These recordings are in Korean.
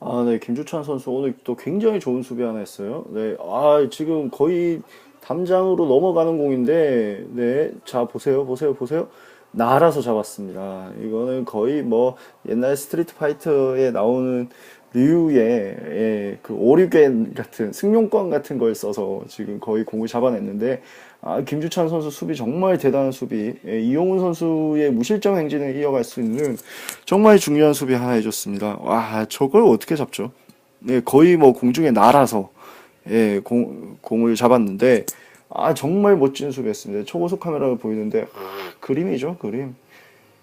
아, 네, 김주찬 선수 오늘 또 굉장히 좋은 수비 하나 했어요. 네, 아, 지금 거의 담장으로 넘어가는 공인데, 네, 자, 보세요, 보세요, 보세요. 날아서 잡았습니다. 이거는 거의 뭐 옛날 스트리트 파이터에 나오는 류의 예, 그 오리겐 같은 승용권 같은 걸 써서 지금 거의 공을 잡아냈는데 아, 김주찬 선수 수비 정말 대단한 수비 예, 이용훈 선수의 무실점 행진을 이어갈 수 있는 정말 중요한 수비 하나 해줬습니다. 와 저걸 어떻게 잡죠? 네, 거의 뭐 공중에 날아서 예, 공, 공을 잡았는데 아 정말 멋진 수비였습니다. 초고속 카메라로 보이는데 아, 그림이죠 그림.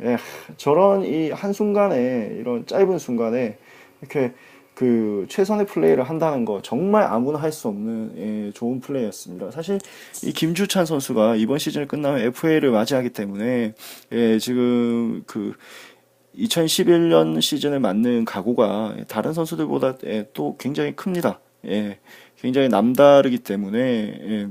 예, 저런 이 한순간에 이런 짧은 순간에 이렇게 그 최선의 플레이를 한다는 거 정말 아무나 할 수 없는 예, 좋은 플레이였습니다. 사실 이 김주찬 선수가 이번 시즌을 끝나면 FA를 맞이하기 때문에 예, 지금 그 2011년 시즌을 맞는 각오가 다른 선수들보다 예, 또 굉장히 큽니다. 예, 굉장히 남다르기 때문에 예,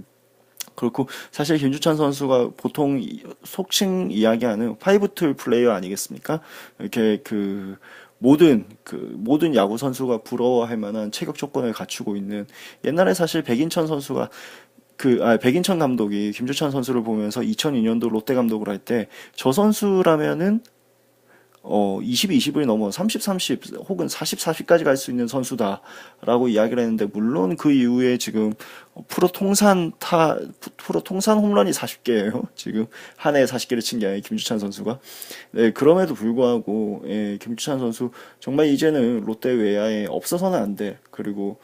그렇고 사실 김주찬 선수가 보통 이- 속칭 이야기하는 파이브 툴 플레이어 아니겠습니까? 이렇게 그 모든 그 모든 야구 선수가 부러워할 만한 체격 조건을 갖추고 있는 옛날에 사실 백인천 선수가 그, 아, 백인천 감독이 김주찬 선수를 보면서 2002년도 롯데 감독을 할 때 저 선수라면은 어, 22, 20을 넘어 30, 30 혹은 40, 40까지 갈 수 있는 선수다라고 이야기를 했는데 물론 그 이후에 지금 프로 통산 타 프로 통산 홈런이 40개예요. 지금 한 해에 40개를 친 게 아니라 김주찬 선수가 네, 그럼에도 불구하고 예, 김주찬 선수 정말 이제는 롯데 외야에 없어서는 안 돼. 그리고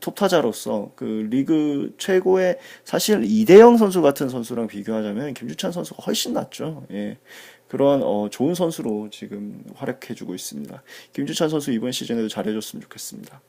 톱 타자로서 그 리그 최고의 사실 이대영 선수 같은 선수랑 비교하자면 김주찬 선수가 훨씬 낫죠. 예. 그런 어, 좋은 선수로 지금 활약해주고 있습니다. 김주찬 선수 이번 시즌에도 잘해줬으면 좋겠습니다.